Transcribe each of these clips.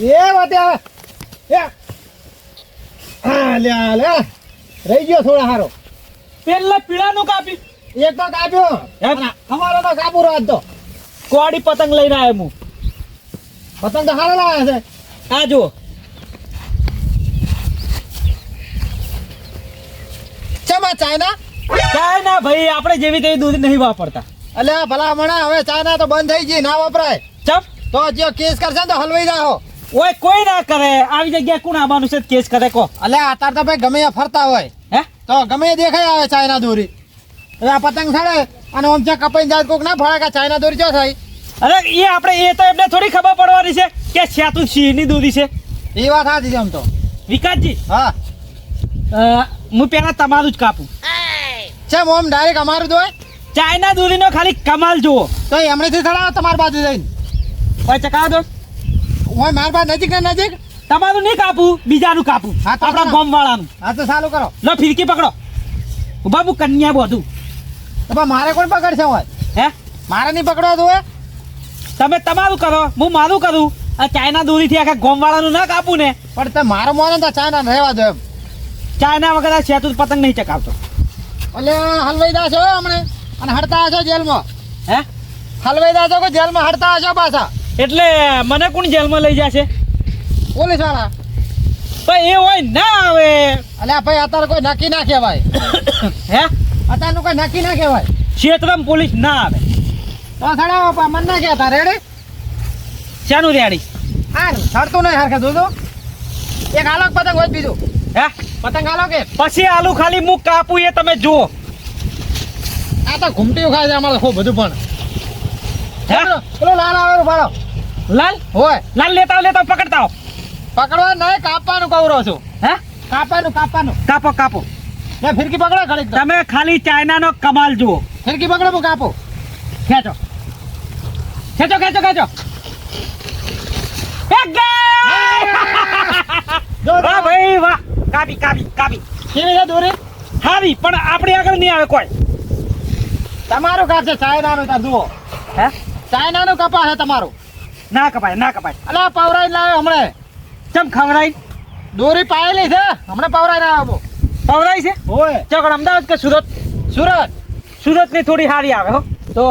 એ વાતે આવે હા લે લે રહી ગયો થોડા હારો. પેલા પીળાનું કાપી. એક તો કાપ્યો. અમારો તો કાપુ રાત તો. કોડી પતંગ લઈને આવ્યો હું. પતંગ તો હારો લાવ્યા છે. આ જુઓ. ચમા ચાઇના કાંઈ ભાઈ આપણે જેવી તેવી દૂધ નહીં વાપરતા. અલ્યા ભલા મણા હવે ચાઇના તો બંધ થઈ ગઈ ના વપરાય. ચપ તો જે કેસ કરશે ને તો હલવાઈ જાઓ. ઓય કોઈ ના કરે. આવી જગ્યાએ કોણ આવવાનું છે કેસ કરે? કો આ તાર તો ભાઈ ગમે ફરતા હોય. હે? તો ગમે દેખાય આવે ચાઇના દોરી. હવે આ પતંગ સડે અને ઓમ ચા કપાઈને જાય કોક ના ફળે કે ચાઇના દોરી જો થાય? અરે એ આપણે એ તો એમને થોડી ખબર પડવાની છે કે છેતું સિંહની દૂધી છે. એ વાત સાચી છે આમ તો. વિકાસજી હા. હું પેલા તમારું જ કાપું. છે ઓમ ડાયરેક્ટ અમારું હોય? ચાઇના દૂધીનો ખાલી કમાલ જુઓ. તો એમણેથી ચડાવો તમારી બાજુ જઈને? ચકા દો હોય માર પાસે નજીક ને નજીક? તમારું નહીં કાપું બીજાનું કાપું. આપણા ગોમ વાળાનું હા તો સારું કરો. લો ફિરકી પકડો. ઊભા હું કન્યા બધું. તો મારે કોણ પકડશે હોય? હે? મારે નહીં પકડવા તો હોય? તમે તમારું કરો હું મારું કરું. આ ચાઇના દૂરીથી આખા ગોમ વાળાનું ના કાપું ને. પણ તમે મારો મોને તો ચાઇના રહેવા દો એમ. ચાઇના વગર આ શેતું પતંગ નહીં ચકાવતો એટલે હલવાઈ દાસ હો હમણે. અને હડતા હશો જેલમાં. હે? હલવાઈ દાશો કે જેલમાં હડતા હશો પાછા? એટલે મને કોણ જેલમાં લઈ જશે? પોલીસવાળા ભાઈ એ હોય ના આવે. અલ્યા ભાઈ અત્યારે કોઈ નક્કી ના કહેવાય. હે? અત્યારનું કોઈ નક્કી ના કહેવાય. ક્ષેત્રમાં પોલીસ ના આવે. તો સડાવો પા મન ના કહેતા. રેડી શાનું રેડી હા સડતું નહીં હરખે જોજો. એક આલોક પતંગ હોય બીજું. હે? પતંગ આલો કે પછી આલુ ખાલી મુખ કાપું એ તમે જુઓ. આ તો ઘૂમટીઓ ખાય છે અમારે ખૂબ બધું પણ. પેલો લાલ આવે ભાડો લાલ? હોય. લાલ લેતા આવો, લેતા પકડતા આવો. પકડવા નહીં કાપવાનું કવરો છું. હે? કાપવાનું કાપવાનું. કાપો કાપો. એ ફિરકી પકડો ખાલી. તમે ખાલી ચાઇનાનો કમાલ જુઓ. ફિરકી પકડો હું કાપું. ખેંચો. ખેંચો ખેંચો ખેંચો. વાહ ભાઈ વાહ. કાપી કાપી કાપી. કેવી છે દોરી? હાવી પણ આપણી આગળ નહીં આવે કોઈ. તમારું કાપ છે ચાઇનાનું તાર જુઓ. હે? ચાઇનાનું કપા છે તમારું. ના કપાય ના કપાય. અલા પવરાઈ લાવે હમણે. ચમ ખવડાઈ દોરી પાયેલી છે. હમણાં પવરાઈ ના આવો પવડાઈ છે? ઓય. ચકડ અમદાવાદ કે સુરત? સુરત. સુરતની થોડી હારી આવે હો. તો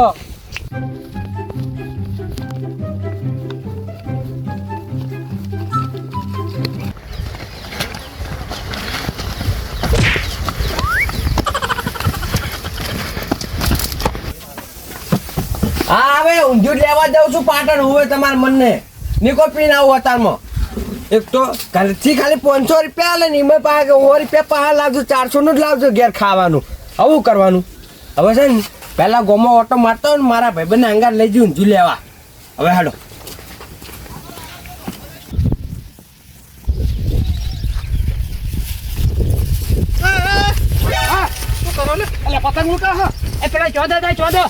ઊંધિયું લેવા જાઉં છું પાટણ. હવે તમારા મનને નીકો પીને આવું અતારમાં. એક તો ઘરથી ખાલી પાંચસો રૂપિયા લે ને એમાં પાસે સો રૂપિયા પાસે લાવજો, ચારસોનું જ લાવજો ઘેર ખાવાનું. આવું કરવાનું. હવે છે ને, પહેલાં ગોમો ઓટો મારતો ને, મારા ભાઈ બંને અંગાર લઈ જઉં ઊંધિયું લેવા. હવે હાલો. પતંગ લૂંટો હા. એ પેલા ચોદ થાય ચોદો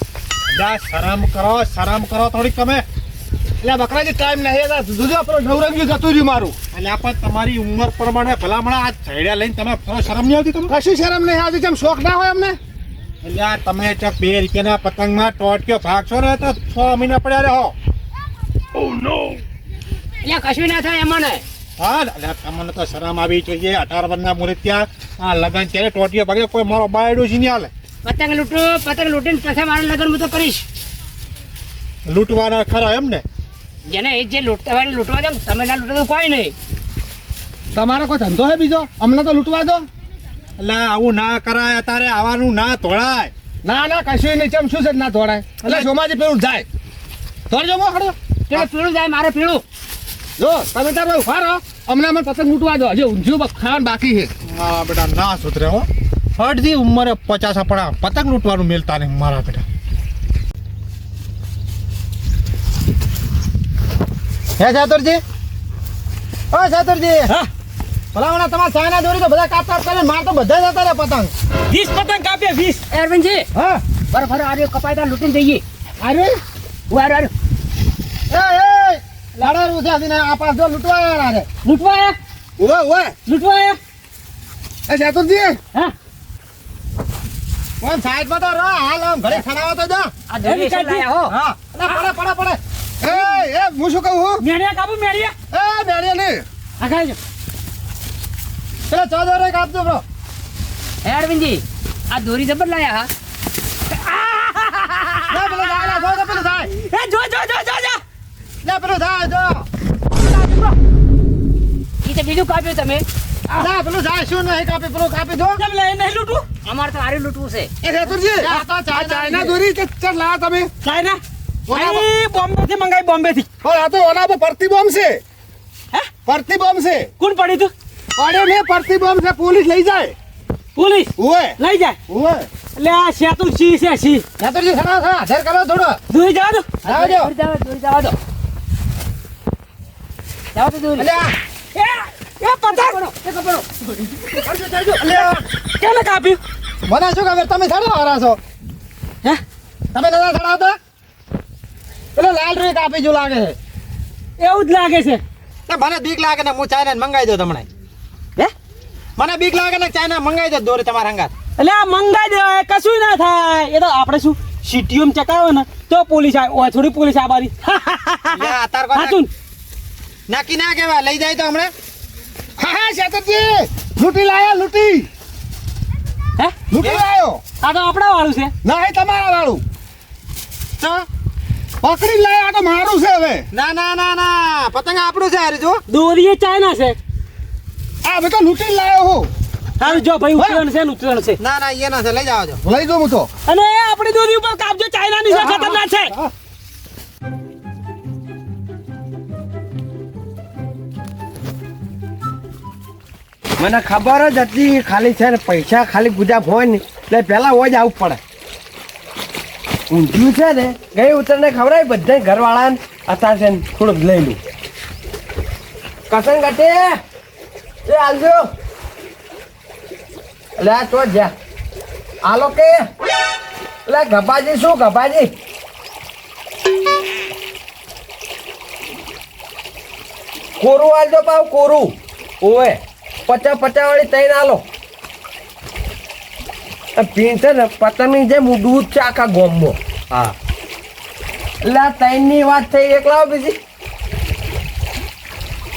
જા શરમ કરો શરમ કરો થોડીક તમે. એટલે બકરાજી ટાઈમ નહીં હતા દૂધ આપણો નવરંગી જતું રહ્યું મારું. એટલે આપણે તમારી ઉંમર પ્રમાણે ભલામણા આ છેડ્યા લઈને તમે થોડો શરમ નહીં આવતી તમને? કશું શરમ નહીં આવતી? જેમ શોખ ના હોય અમને? એટલે આ તમે જો બે રૂપિયાના પતંગમાં ટોટક્યો ભાગશો ને તો છ મહિના પડ્યા રહો. એટલે કશું ના થાય એમને. હા એટલે તમને તો શરમ આવી જોઈએ. અઢાર વર્ષના મુહૂર્ત્યા આ લગન ત્યારે ટોટીઓ ભાગે કોઈ મારો બાયડો છે નહીં હાલે. પતંગ લૂંટો પતંગ લૂંટીને પછી મારા લગ્ન હું તો કરીશ. લૂંટવાના ખરા એમ ને જેને એ જે લૂંટતા હોય એને લૂંટવા દે તમે ના લૂંટો તો કોઈ નહીં. તમારો કોઈ ધંધો છે બીજો? અમને તો લૂંટવા દો. એટલે આવું ના કરાય અત્યારે આવવાનું ના ધોળાય. ના ના કશું નહીં ચમ શું છે ના ધોળાય? એટલે સોમાજી પેલું જાય. દોડજો મો ખડો પેલું પીળું જાય મારે પીળું. જો તમે તારે ભાઈ ઊભા રહો. અમને અમને પતંગ લૂંટવા દો. હજી ઊંધિયું બક- ખાવાનું બાકી છે. હા બેટા ના સુધરે હો. અડધી ઉંમરે પચાસ આપણા પતંગ લૂંટવાનું મેલતા નહીં મારા બેટા. હે સાતરજી ઓ સાતરજી હા? ભલામણા તમારા સાયના દોરી તો બધા કાપતા કાપ કરે માર તો બધા જતા રહ્યા પતંગ. વીસ પતંગ કાપ્યા વીસ. અરવિંદજી! હા? બરાબર આર્યો કપાયતા લૂંટીને જઈએ. આર્યો? હું આર્યો એ એ લાડા રૂસા દીને આ પાસ જો લૂંટવા આવ્યા રે લૂંટવા આયા ઉવા. ઓવે લૂંટવા આયા એ સાતરજી હા? કોણ સાઈડમાં તો રહો હાલ આમ ઘરે ખડાવો તો જા. આ છે લાયા હો. હા. પડે પડે પડે. એ એ હું શું કહું હું મેળિયા કાપુ મેળિયા. એ મેડિયા નહીં. આ ખાઈ ચલો ચૌદ રે કાપજો બ્રો. હે અરવિંદજી આ દોરી જબર લાયા હા? લે પેલો લે, જો પેલો જાય. એ જો જો જો જો જો. લે પેલો જાય જો. બીજું કાપ્યું તમે. લે પેલું જાય શું નહીં કાપી પેલું કાપી દો. કેમ લે નહીં લૂટું અમારે તો હારી લૂંટવું છે. એ રેતુરજી આ તો ચાઇના દોરી કે ચાલ લા તમે? ચાઇના એ બોમ્બે થી મંગાઈ બોમ્બે થી પણ આ તો ઓલા પર પરતી બોમ્બ છે. હે? પરતી બોમ્બ છે. કોણ પડી તું? પડ્યો ને પરતી બોમ્બ છે પોલીસ લઈ જાય. પોલીસ? લઈ જાય? ઓએ એટલે આ શેતું સી છે સી રેતુરજી ખરા ખરા હાજર કરો થોડો. દૂરી જવા દો. જવા દો, દોરી જવા દો જવા દો. દોરી. અલ્યા. એ એ પતાક અલ્યા કેમ કાપ્યું? મને શું ખબર? તમે હારા છો. હે? તમે નતા પેલો લાલ રૂઈ કાપી જો લાગે છે. એવું જ લાગે છે. મને બીક લાગે ને હું ચાઇના મંગાવી દો તમને. હે? મને બીક લાગે ને ચાઇના મંગાવી દો દોરી તમારા હંગાત. એટલે આ મંગાઈ દેવાય કશું ના થાય. એ તો આપણે શું સીટીઓમ ચકાવે ને તો પોલીસ આવે થોડી પોલીસ આબારી નાકી ના? કહેવાય લઈ જાય તો હમણાં. હા હા શેતરજી લૂંટી લાયા લૂંટી. હે? લૂંટી લાયો. આ તો આપણા વાળું છે. ના એ તમારા વાળું. તો? પકડી લાયા આ તો મારું છે હવે. ના ના ના ના પતંગ આપણું છે હારી જો દોરી એ ચાઇના છે. આ તો લૂંટી લાયો હું. હારું જો ભાઈ ઉતરણ છે ને ઉતરણ છે. ના ના એ ના છે લઈ જાઓ જો. લઈ દઉં હું તો. અને એ આપણી દોરી ઉપર કાપજો ચાઇનાની છે ખતરનાક છે. મને ખબર જ હતી ખાલી છે ને પૈસા ખાલી ગુજાબ હોય ને, એટલે પેલા હોય જ આવવું પડે. ઊંધ્યું છે ને, ગઈ ઉતરને ખવડાવી બધા ઘરવાળાને, અત્યારે છે ને થોડુંક લઈ લઉં કસન ઘટે એ એટલે આ તો જ્યાં. આલો કે? એટલે ગભાજી, શું ગભાજી? કોરું આલજો પાવ, કોરું. ઓએ પચાસ પચા વાળી તૈન આલો પીણ છે ને પતંગની જેમ દૂધ છે આખા ગોમમાં. હા. એટલે આ તૈનની વાત થઈ એક લાવો બીજી.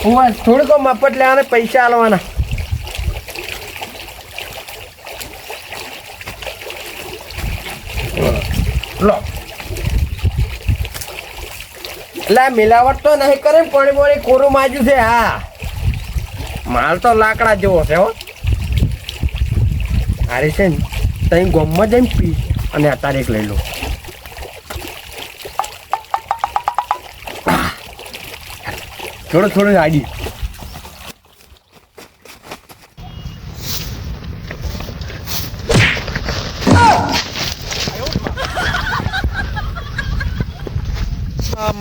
હું થોડીક મફત લેવાના પૈસા આલવાના. લો. એટલે મિલાવટ તો નહીં કરે પાણી કોરું માજ્યું છે હા. માલ તો લાકડા જેવો છે, હો. હારે છે ને, તઈ ગોમમાં જઈને પી અને અત્યારે એક લઈ લો. થોડો થોડો આડી.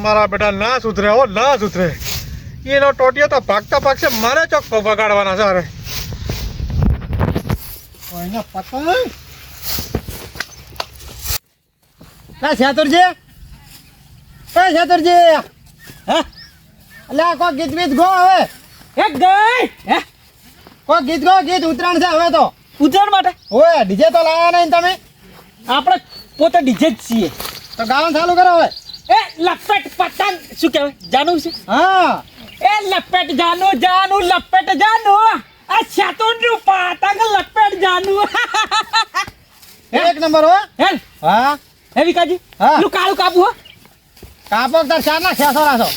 મારા બેટા ના સુધરે, હો, ના સુધરે. એનો ટોટિયો તો ભાગતા ભાગશે મારે ચોખ્ખો બગાડવાના છે અરે પતંગ? ના શેતુરજી? એ શેતુરજી? હે? એટલે આ કોઈ ગીત બીત ગો હવે? એ ગઈ! હે? કોઈ ગીત ગો ગીત ઉતરાણ છે હવે તો. ઉતરણ માટે? ઓએ ડીજે તો લાવ્યા નહીં તમે? આપણે પોતે ડીજે જ છીએ. તો ગાવાનું ચાલુ કરો હવે. એ લપેટ પતંગ શું કહેવાય? જાણવું છે? હા. એ લપેટ જાનું જાનું લપેટ જાનું. આ નું પતંગ લપેટ જાનું. એક નંબર હો. હે હા. હે વિકાજી હા. નું કાળું કાપુ હો. કાપો તાર ચાર ના છસો રાસો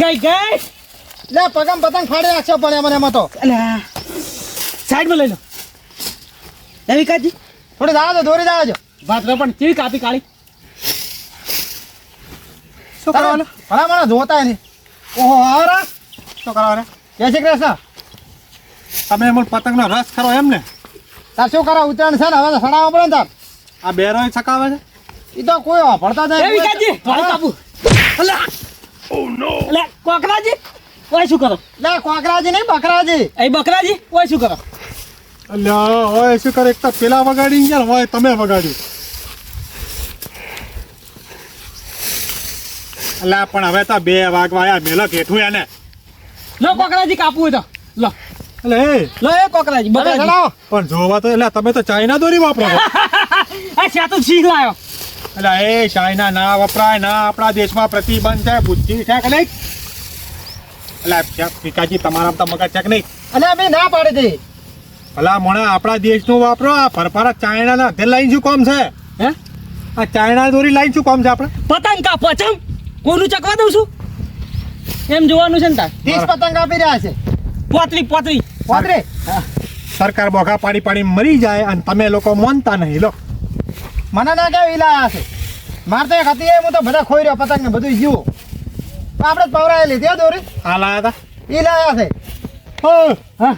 ગઈ ગઈ. લે પગમ પતંગ ફાડી નાખશો પડે મને એમાં તો. સાઈડમાં લઈ લો. હે વિકાજી. થોડી દાવા દો દોરી દાવા જો કરો પણ કેવી કાપી કાળી શું કરવાનું? ભલા મને જોતા નહીં ઓહો અરે શું કરવાનું જય શ્રી કૃષ્ણ. તમે એમ પતંગનો રસ ખરો એમ ને? તાર શું કરો ઉત્તરાયણ છે ને? હવે તો સડાવવા પડે ને તાર. આ બેરો છકાવે છે? એ તો કોઈ ભણતા હે. વિકાજી કાળું ઓ નો. અલ્યા કોકરાજી ઓય શું કરો? લે કોકરાજી નહીં બકરાજી. એ બકરાજી ઓય શું કરો? અલ્યા હોય શું કરે? એક તો પેલા વગાડી ગયા હોય તમે વગાડ્યું. અલ્યા પણ હવે તો બે વાગવાયા મેલો કેઠું એને. લો કોકરાજી કાપવું તો. લો. લે લો એ કોકરાજી તમે પણ જોવા તો એટલે તમે તો ચાઇના દોરી વાપરો છો. છે તો શીખ લાયો? એટલે એ ચાઇના ના વપરાય ના આપણા દેશમાં પ્રતિબંધ છે બુદ્ધિ છે કે નહીં? એટલે પિતાજી તમારા તો મગજ છે કે નહીં? અને અમે ના પાડી દે ભલા મોણા આપણા દેશનું વાપરો આ ફરફારા ચાઇનાના તે લાઈન શું કોમ છે? હે? આ ચાઇના દોરી લાઈન શું કોમ છે આપણે? પતંગ કાપવા ચમ. કોનું ચકવા દઉં છું? એમ જોવાનું છે ને તાર. ત્રીસ પતંગ આપી રહ્યા છે. પોતરી પોતરી. પોતરી? સરકાર બોઘા પાડી પાડી મરી જાય અને તમે લોકો માનતા નહીં લો. મને ના કેવી લાયા છે મારે તો એક હતી હું તો બધા ખોઈ રહ્યો પતંગ ને બધું જીવો આપણે જ પવરાય લીધી દોરી. હા લાયા એ લાયા છે હતા હા.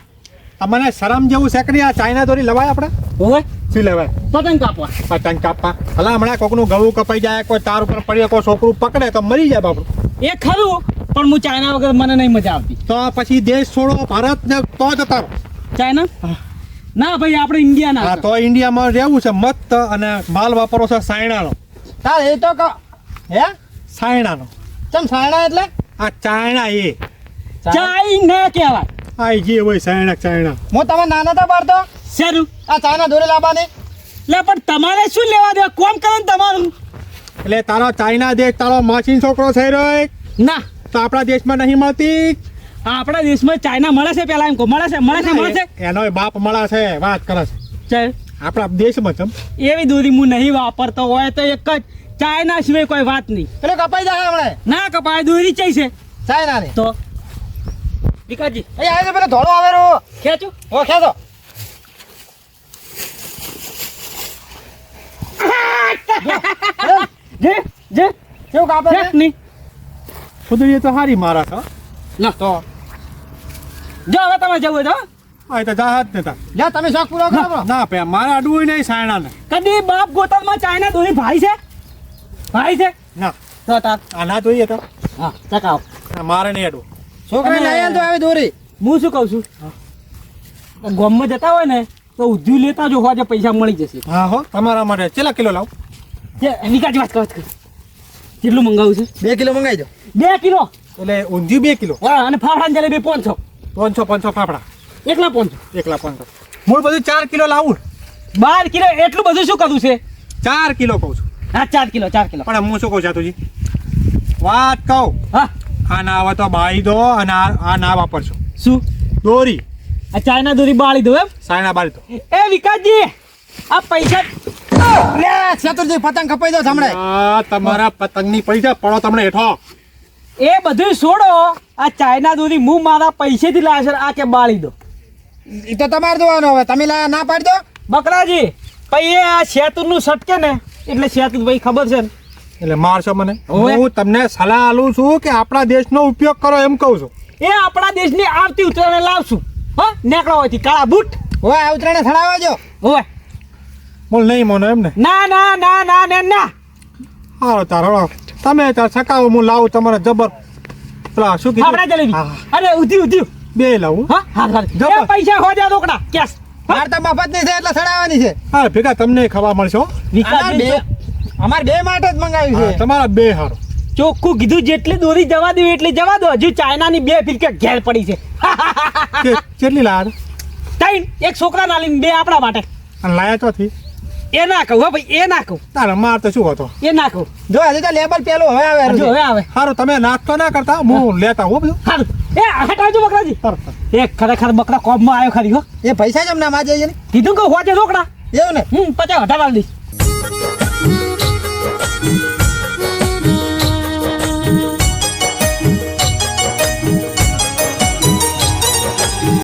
મને શરમ જેવું છે કે આ ચાઇના દોરી લવાય આપણે? હવે શું લેવાય? પતંગ કાપવા. પતંગ કાપવા. ભલા હમણાં કોકનું ગળું કપાઈ જાય કોઈ તાર ઉપર પડી કોઈ છોકરું પકડે તો મરી જાય બાપડું. એ ખરું પણ હું ચાઇના વગર મને નહીં મજા આવતી. તો પછી દેશ છોડો ભારત ને તો જતા ચાઇના? ના ભાઈ આપણે ઇન્ડિયા હા ના તો ઇન્ડિયામાં રહેવું છે મત અને માલ વાપરો છે સાયણાનો. તાર એ તો હે? સાયણાનો. ચમ સાયણા એટલે? આ ચાયણા એ. ચાઇના કહેવાય. આ જે હોય સાયણા ચાયણા. હું તમે નાના હતા પાડતો શેરું આ ચાઇના દોરી લાવવાની લે પણ તમારે શું લેવા દે કોમ કરે તમારું. એટલે તારો ચાઇના દેશ તારો માછીન છોકરો થઈ રહ્યો ના. તો આપણા દેશમાં નહીં મળતી? આપણા દેશમાં ચાઇના મળે છે પેલા એમ કો મળે છે મળે છે મળે છે. એનો બાપ મળે છે વાત કરે છે. ચાલ. આપણા દેશમાં ચમ. એવી દોરી હું નહીં વાપરતો હોય તો એક જ ચાઇના સિવાય કોઈ વાત નહીં. પેલો કપાઈ જાય હમણે. ના કપાય દોરી ચઈ છે. ચાઇના ની તો વિકાસજી અહીં આવે પેલો ધોળો આવે ખેંચું. ઓ ખેતો જે જે કેવું કાપે છે નહીં ખુદડીએ તો હારી મારા છો ના તો. જો હવે તમે જવું હોય તો આ તો જાહત ને તા. લે તમે શોખ પૂરો કરો ના પે મારે અડવું નહીં સાયણાને. કદી બાપ ગોતલમાં ચાઇના દોરી ભાઈ છે? ભાઈ છે? ના. તો આ ના જોઈએ તો. હા ચકાવ મારે નહીં અડવું. છોકરાને લઈ તો આવે દોરી. હું શું કહું છું? ગામમાં જતા હોય ને તો ઉધ્યું લેતા જો આજે પૈસા મળી જશે. હા હો તમારા માટે. કેટલા કિલો લાવ? જે વિકાસજી વાત વાત કરો. કેટલું મંગાવું છે? બે કિલો મંગાઈ દો. બે કિલો? એટલે ઊંધિયું બે કિલો? હા અને ફાફડા જલેબી પાંચસો. પાંચસો પાંચસો ફાફડા. એકલા પાંચસો. એકલા પાંચસો. મૂળ બધું ચાર કિલો લાવું? બાર કિલો એટલું બધું શું કરવું છે? ચાર કિલો કહું છું. હા ચાર કિલો ચાર કિલો. પણ હું શું કહું જાતુજી? વાત કહું. હા. આ ના આવે તો બાળી દો અને આ આ ના વાપરશો. શું? દોરી. આ ચાઇના દોરી બાળી દો એમ. સાયણા બાળી દો એ વિકાસજી આ પૈસા લે ચતુરજી પતંગ કપાઈ દો હમણે આ તમારા પતંગની પૈસા પડો તમને હેઠો. એ બધું છોડો. આ ચાઇના દોરી હું મારા પૈસેથી લાવ્યો છે આ કે બાળી દો. એ તો તમારે જોવાનું હવે. તમે લાયા ના પાડી દો બકરાજી પછી એ આ શેતુરનું સટકે ને એટલે શેતુર ભાઈ ખબર છે ને. એટલે મારશો મને. હું તમને સલાહ આલું છું કે આપણા દેશનો ઉપયોગ કરો એમ કહું છું. એ આપણા દેશની આવતી ઉત્તરાયણ લાવશું. હા નેકળો હોયથી કાળા બૂટ. હવે આ ઉતરાણે થડાવવા જો હોય બોલ નહીં મોનો એમ ને. ના ના ના ના ના ના. હાલો તાર તમે તાર સકાવો હું લાવું તમારે જબર. પેલા શું કીધું? જલેબી હા, અરે ઉધી ઉધી બે લાવું. હા હા હા જબર. પૈસા હો જા રોકડા કેસ મારે તો મફત નહીં છે એટલે સડાવવાની છે. હા ભેગા તમને ખવા મળશો હો. અમાર બે અમારે બે માટે જ મંગાવ્યું છે. તમારા બે હારો. ચોખ્ખું કીધું જેટલી દોરી જવા દેવું એટલી જવા દો. હજુ ચાઇનાની બે ફિરકે ઘેર પડી છે. કેટલી લાડ? ત્રણ. એક છોકરા ના લઈને બે આપણા માટે. અને લાયા ચોથી એ ના કહું હો ભાઈ એ ના કહું. તારે માર તો શું હતો? એ ના કહું. જો હજી તો લેબલ પેલો હવે આવે હજુ હવે આવે. સારું તમે નાસ્તો ના કરતા હું લેતા હો બધું. સારું એ હટાવજો બકરાજી. એ ખરેખર બકરા કોમમાં આવ્યો ખરી હો. એ પૈસા જ અમને માજે જઈએ કીધું કે હોજે રોકડા. એવું ને? હું પચાસ હટાવા દઈશ.